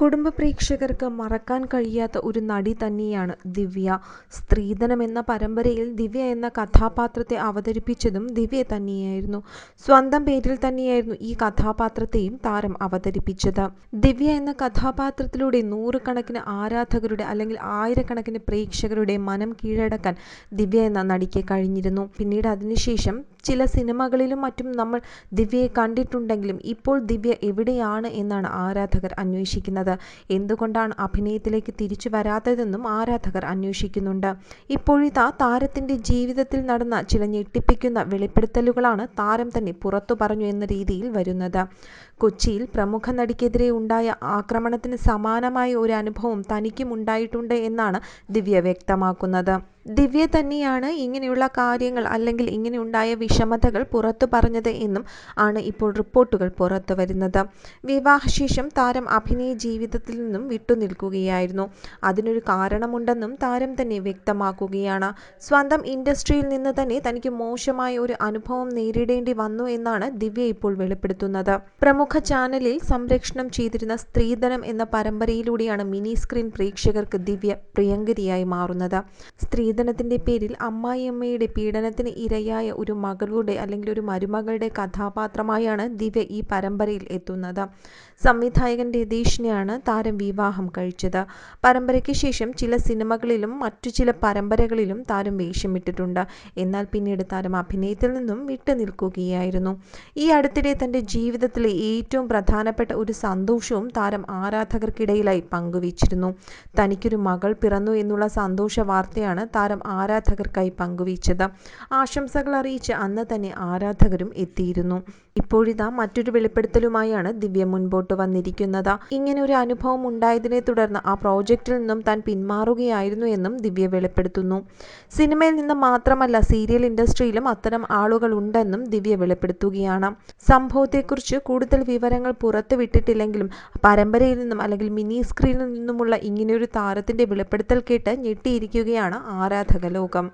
കുടുംബ പ്രേക്ഷകർക്ക് മറക്കാൻ കഴിയാത്ത ഒരു നടി തന്നെയാണ് ദിവ്യ. സ്ത്രീധനം എന്ന പരമ്പരയിൽ ദിവ്യ എന്ന കഥാപാത്രത്തെ അവതരിപ്പിച്ചതും ദിവ്യ തന്നെയായിരുന്നു. സ്വന്തം പേരിൽ തന്നെയായിരുന്നു ഈ കഥാപാത്രത്തെയും താരം അവതരിപ്പിച്ചത്. ദിവ്യ എന്ന കഥാപാത്രത്തിലൂടെ നൂറുകണക്കിന് ആരാധകരുടെ അല്ലെങ്കിൽ ആയിരക്കണക്കിന് പ്രേക്ഷകരുടെ മനം കീഴടക്കാൻ ദിവ്യ എന്ന നടിക്ക് കഴിഞ്ഞിരുന്നു. പിന്നീട് അതിനുശേഷം ചില സിനിമകളിലും മറ്റും നമ്മൾ ദിവ്യയെ കണ്ടിട്ടുണ്ടെങ്കിലും ഇപ്പോൾ ദിവ്യ എവിടെയാണ് എന്നാണ് ആരാധകർ അന്വേഷിക്കുന്നത്. എന്തുകൊണ്ടാണ് അഭിനയത്തിലേക്ക് തിരിച്ചു വരാത്തതെന്നും ആരാധകർ അന്വേഷിക്കുന്നുണ്ട്. ഇപ്പോഴിതാ താരത്തിന്റെ ജീവിതത്തിൽ നടന്ന ചില ഞെട്ടിപ്പിക്കുന്ന വെളിപ്പെടുത്തലുകളാണ് താരം തന്നെ പുറത്തു പറഞ്ഞു എന്ന രീതിയിൽ വരുന്നത്. കൊച്ചിയിൽ പ്രമുഖ നടിക്കെതിരെ ഉണ്ടായ ആക്രമണത്തിന് സമാനമായ ഒരു അനുഭവം തനിക്കും ഉണ്ടായിട്ടുണ്ട് എന്നാണ് ദിവ്യ വ്യക്തമാക്കുന്നത്. ദിവ്യ തന്നെയാണ് ഇങ്ങനെയുള്ള കാര്യങ്ങൾ അല്ലെങ്കിൽ ഇങ്ങനെ ഉണ്ടായ വിഷമതകൾ പുറത്തു പറഞ്ഞത് എന്നും ആണ് ഇപ്പോൾ റിപ്പോർട്ടുകൾ പുറത്തു വരുന്നത് വിവാഹശേഷം താരം അഭിനയ ജീവിതത്തിൽ നിന്നും വിട്ടുനിൽക്കുകയായിരുന്നു. അതിനൊരു കാരണമുണ്ടെന്നും താരം തന്നെ വ്യക്തമാക്കുകയാണ്. സ്വന്തം ഇൻഡസ്ട്രിയിൽ നിന്ന് തന്നെ തനിക്ക് മോശമായ ഒരു അനുഭവം നേരിടേണ്ടി വന്നു എന്നാണ് ദിവ്യ ഇപ്പോൾ വെളിപ്പെടുത്തുന്നത്. പ്രമുഖ ചാനലിൽ സംരക്ഷണം ചെയ്തിരുന്ന സ്ത്രീധനം എന്ന പരമ്പരയിലൂടെയാണ് മിനി സ്ക്രീൻ പ്രേക്ഷകർക്ക് ദിവ്യ പ്രിയങ്കരിയായി മാറുന്നത്. സ്ത്രീധനത്തിന്റെ പേരിൽ അമ്മായിയമ്മയുടെ പീഡനത്തിന് ഇരയായ ഒരു മകളുടെ അല്ലെങ്കിൽ ഒരു മരുമകളുടെ കഥാപാത്രമായാണ് ദിവ്യ ഈ പരമ്പരയിൽ എത്തുന്നത്. സംവിധായകൻ രതീഷിനെയാണ് താരം വിവാഹം കഴിച്ചത്. പരമ്പരയ്ക്ക് ശേഷം ചില സിനിമകളിലും മറ്റു ചില പരമ്പരകളിലും താരം വേഷമിട്ടിട്ടുണ്ട്. എന്നാൽ പിന്നീട് താരം അഭിനയത്തിൽ നിന്നും വിട്ടുനിൽക്കുകയായിരുന്നു. ഈ അടുത്തിടെ തന്റെ ജീവിതത്തിലെ ഏറ്റവും പ്രധാനപ്പെട്ട ഒരു സന്തോഷവും താരം ആരാധകർക്കിടയിലായി പങ്കുവച്ചിരുന്നു. തനിക്കൊരു മകൾ പിറന്നു എന്നുള്ള സന്തോഷ വാർത്തയാണ് താരം ആരാധകർക്കായി പങ്കുവച്ചത്. ആശംസകൾ അറിയിച്ച് അന്ന് തന്നെ ആരാധകരും എത്തിയിരുന്നു. ഇപ്പോഴിതാ മറ്റൊരു വെളിപ്പെടുത്തലുമായാണ് ദിവ്യ മുൻപോട്ട് വന്നിരിക്കുന്നത്. ഇങ്ങനെ ഒരു അനുഭവം ഉണ്ടായതിനെ തുടർന്ന് ആ പ്രോജക്റ്റിൽ നിന്നും താൻ പിന്മാറുകയായിരുന്നു എന്നും ദിവ്യ വെളിപ്പെടുത്തുന്നു. സിനിമയിൽ നിന്ന് മാത്രമല്ല സീരിയൽ ഇൻഡസ്ട്രിയിലും അത്തരം ആളുകൾ ഉണ്ടെന്നും ദിവ്യ വെളിപ്പെടുത്തുകയാണ്. സംഭവത്തെക്കുറിച്ച് കൂടുതൽ വിവരങ്ങൾ പുറത്തുവിട്ടിട്ടില്ലെങ്കിലും പരമ്പരയിൽ നിന്നും അല്ലെങ്കിൽ മിനി സ്ക്രീനിൽ നിന്നുമുള്ള ഇങ്ങനെയൊരു താരത്തിന്റെ വെളിപ്പെടുത്തൽ കേട്ട് ഞെട്ടിയിരിക്കുകയാണ് आराधकलोकम्